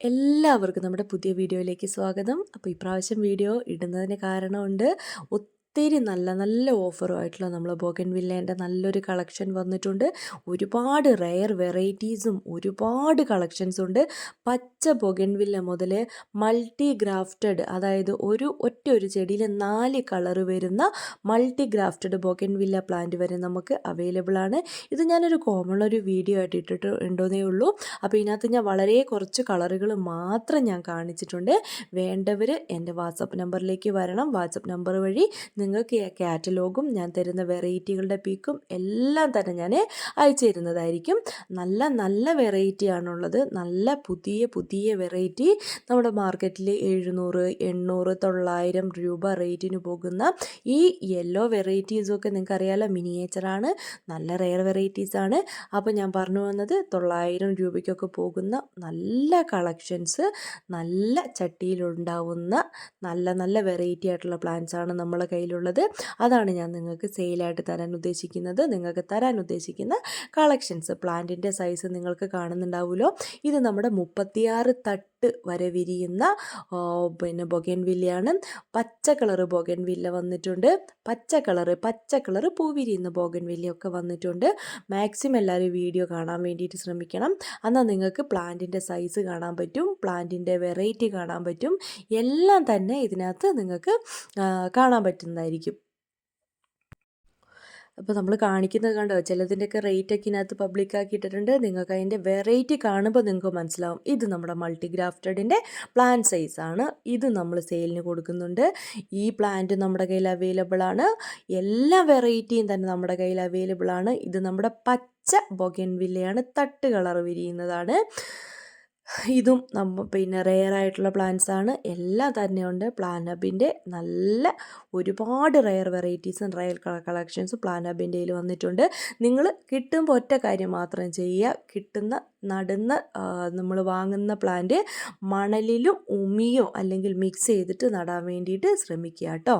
എല്ലാവർക്കും നമ്മുടെ പുതിയ വീഡിയോയിലേക്ക് സ്വാഗതം. അപ്പോൾ ഇപ്രാവശ്യം വീഡിയോ ഇടുന്നതിന് കാരണമുണ്ട്. ഒത്തിരി നല്ല നല്ല ഓഫറുമായിട്ടുള്ള നമ്മൾ ബോഗൻ വില്ലേന്റെ നല്ലൊരു കളക്ഷൻ വന്നിട്ടുണ്ട്. ഒരുപാട് റെയർ വെറൈറ്റീസും ഒരുപാട് കളക്ഷൻസ് ഉണ്ട്. പച്ച ബൊഗൻ വില്ല മുതൽ മൾട്ടി ഗ്രാഫ്റ്റഡ് അതായത് ഒരു ഒറ്റ ഒരു ചെടിയിൽ നാല് കളർ വരുന്ന multi grafted bougainvillea plant വരെ നമുക്ക് അവൈലബിൾ ആണ്. ഇത് ഞാനൊരു കോമൺ ഒരു വീഡിയോ ആയിട്ട് ഇട്ടിട്ട് ഉണ്ടോന്നേ ഉള്ളൂ. അപ്പോൾ ഇതിനകത്ത് ഞാൻ വളരെ കുറച്ച് കളറുകൾ മാത്രം ഞാൻ കാണിച്ചിട്ടുണ്ട്. വേണ്ടവർ എന്റെ വാട്സപ്പ് നമ്പറിലേക്ക് വരണം. വാട്സപ്പ് നമ്പർ വഴി നിങ്ങൾക്ക് കാറ്റലോഗും ഞാൻ തരുന്ന വെറൈറ്റികളുടെ പിക്കും എല്ലാം തന്നെ ഞാൻ അയച്ചു തരുന്നതായിരിക്കും നല്ല നല്ല വെറൈറ്റി ആണുള്ളത് നല്ല പുതിയ പുതിയ വെറൈറ്റി. നമ്മുടെ മാർക്കറ്റിൽ എഴുന്നൂറ് എണ്ണൂറ് തൊള്ളായിരം രൂപ റേറ്റിന് പോകുന്ന ഈ യെല്ലോ വെറൈറ്റീസൊക്കെ നിങ്ങൾക്ക് അറിയാലോ മിനിയേച്ചറാണ്. നല്ല റെയർ വെറൈറ്റീസാണ്. അപ്പോൾ ഞാൻ പറഞ്ഞു വന്നത് തൊള്ളായിരം രൂപയ്ക്കൊക്കെ പോകുന്ന നല്ല കളക്ഷൻസ് നല്ല ചട്ടിയിലുണ്ടാവുന്ന നല്ല നല്ല വെറൈറ്റി ആയിട്ടുള്ള പ്ലാന്റ്സ് ആണ് നമ്മളെ കയ്യിലുള്ളത് അതാണ് ഞാൻ നിങ്ങൾക്ക് സെയിലായിട്ട് തരാൻ ഉദ്ദേശിക്കുന്നത്. നിങ്ങൾക്ക് തരാൻ ഉദ്ദേശിക്കുന്ന കളക്ഷൻസ് പ്ലാന്റിന്റെ സൈസ് നിങ്ങൾക്ക് കാണുന്നുണ്ടാവുമല്ലോ. ഇത് നമ്മുടെ മുപ്പത്തിയാറ് തട്ട് വരെ വിരിയുന്ന പിന്നെ ബൊഗൻ വില്ലയാണ് പച്ച കളറ് ബൊഗൻ വില്ല വന്നിട്ടുണ്ട്. പച്ച കളറ് പച്ച കളറ് പൂ വിരിയുന്ന ബോഗൻ വില്ലയൊക്കെ വന്നിട്ടുണ്ട്. മാക്സിമം എല്ലാവരും വീഡിയോ കാണാൻ വേണ്ടിയിട്ട് ശ്രമിക്കണം. എന്നാൽ നിങ്ങൾക്ക് പ്ലാന്റിന്റെ സൈസ് കാണാൻ പറ്റും പ്ലാന്റിന്റെ വെറൈറ്റി കാണാൻ പറ്റും. എല്ലാം തന്നെ ഇതിനകത്ത് നിങ്ങൾക്ക് കാണാൻ പറ്റുന്നതായിരിക്കും. അപ്പോൾ നമ്മൾ കാണിക്കുന്നത് കണ്ടോ? ചിലതിന്റെയൊക്കെ റേറ്റൊക്കെ ഇതിനകത്ത് പബ്ലിക് ആക്കിയിട്ടിട്ടുണ്ട്. നിങ്ങൾക്ക് അതിന്റെ വെറൈറ്റി കാണുമ്പോൾ നിങ്ങൾക്ക് മനസ്സിലാവും. ഇത് നമ്മുടെ മൾട്ടി ഗ്രാഫ്റ്റഡിന്റെ പ്ലാൻ സൈസാണ് ഇത് നമ്മൾ സെയിലിന് കൊടുക്കുന്നുണ്ട്. ഈ പ്ലാന്റ് നമ്മുടെ കയ്യിൽ അവൈലബിൾ ആണ്. എല്ലാ വെറൈറ്റിയും തന്നെ നമ്മുടെ കയ്യിൽ അവൈലബിൾ ആണ്. ഇത് നമ്മുടെ പച്ച ബൊഗൻ വില്ലയാണ് തട്ട് കളർ വിരിയുന്നതാണ്. ഇതും നമ്മ പിന്നെ റെയർ ആയിട്ടുള്ള പ്ലാന്റ്സ് ആണ്. എല്ലാം തന്നെയുണ്ട് പ്ലാനബിന്റെ നല്ല ഒരുപാട് റെയർ വെറൈറ്റീസും റെയർ കളക്ഷൻസും പ്ലാനബിന്റെ വന്നിട്ടുണ്ട്. നിങ്ങൾ കിട്ടുമ്പോൾ ഒറ്റ കാര്യം മാത്രം ചെയ്യുക. കിട്ടുന്ന നടുന്ന നമ്മൾ വാങ്ങുന്ന പ്ലാന്റ് മണലിലും ഉമിയോ അല്ലെങ്കിൽ മിക്സ് ചെയ്തിട്ട് നടാൻ വേണ്ടിയിട്ട് ശ്രമിക്കുക കേട്ടോ.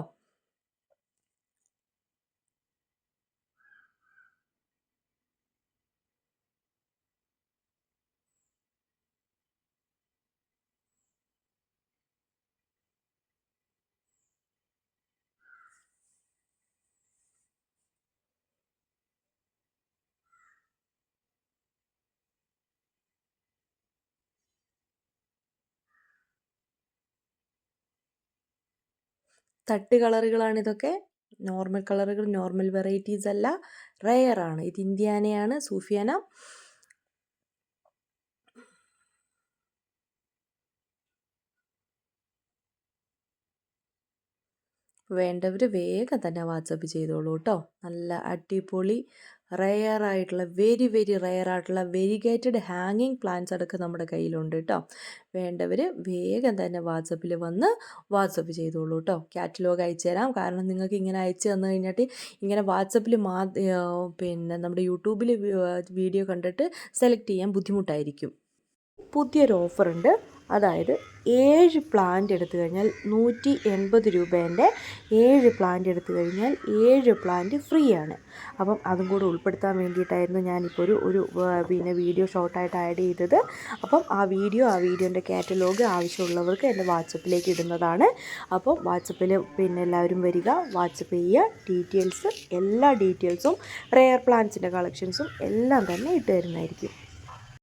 തട്ട് കളറുകളാണ് ഇതൊക്കെ. നോർമൽ കളറുകൾ നോർമൽ വെറൈറ്റീസ് അല്ല റെയർ ആണ്. ഇത് ഇന്ത്യാനയാണ് സൂഫിയാന. വേണ്ടവർ വേഗം തന്നെ വാട്സപ്പ് ചെയ്തോളൂ കേട്ടോ. നല്ല അടിപൊളി റെയർ ആയിട്ടുള്ള വെരി വെരി റെയർ ആയിട്ടുള്ള വെരിഗേറ്റഡ് ഹാങ്ങിങ് പ്ലാന്റ്സ് അടക്കം നമ്മുടെ കയ്യിലുണ്ട് കേട്ടോ വേണ്ടവർ വേഗം തന്നെ വാട്സപ്പിൽ വന്ന് വാട്സപ്പ് ചെയ്തോളൂ കേട്ടോ കാറ്റലോഗ് അയച്ചു തരാം. കാരണം നിങ്ങൾക്ക് ഇങ്ങനെ അയച്ചു തന്നു കഴിഞ്ഞിട്ട് ഇങ്ങനെ വാട്സപ്പിൽ മാ പിന്നെ നമ്മുടെ യൂട്യൂബിൽ വീഡിയോ കണ്ടിട്ട് സെലക്ട് ചെയ്യാൻ ബുദ്ധിമുട്ടായിരിക്കും. പുതിയൊരു ഓഫറുണ്ട്. അതായത് ഏഴ് പ്ലാന്റ് എടുത്തു കഴിഞ്ഞാൽ നൂറ്റി എൺപത് രൂപേന്റെ ഏഴ് പ്ലാന്റ് എടുത്തു കഴിഞ്ഞാൽ ഏഴ് പ്ലാന്റ് ഫ്രീ ആണ്. അപ്പം അതും കൂടെ ഉൾപ്പെടുത്താൻ വേണ്ടിയിട്ടായിരുന്നു ഞാനിപ്പോൾ ഒരു ഒരു പിന്നെ വീഡിയോ ഷോർട്ടായിട്ട് ആഡ് ചെയ്തത്. അപ്പം ആ വീഡിയോ ആ വീഡിയോന്റെ കാറ്റലോഗ് ആവശ്യമുള്ളവർക്ക് എന്റെ വാട്സപ്പിലേക്ക് ഇടുന്നതാണ്. അപ്പം വാട്സപ്പിൽ പിന്നെ എല്ലാവരും വരിക വാട്സപ്പ് ചെയ്യുക ഡീറ്റെയിൽസ് എല്ലാ ഡീറ്റെയിൽസും റെയർ പ്ലാന്റ്സിന്റെ കളക്ഷൻസും എല്ലാം തന്നെ ഇട്ട് തരുന്നതായിരിക്കും.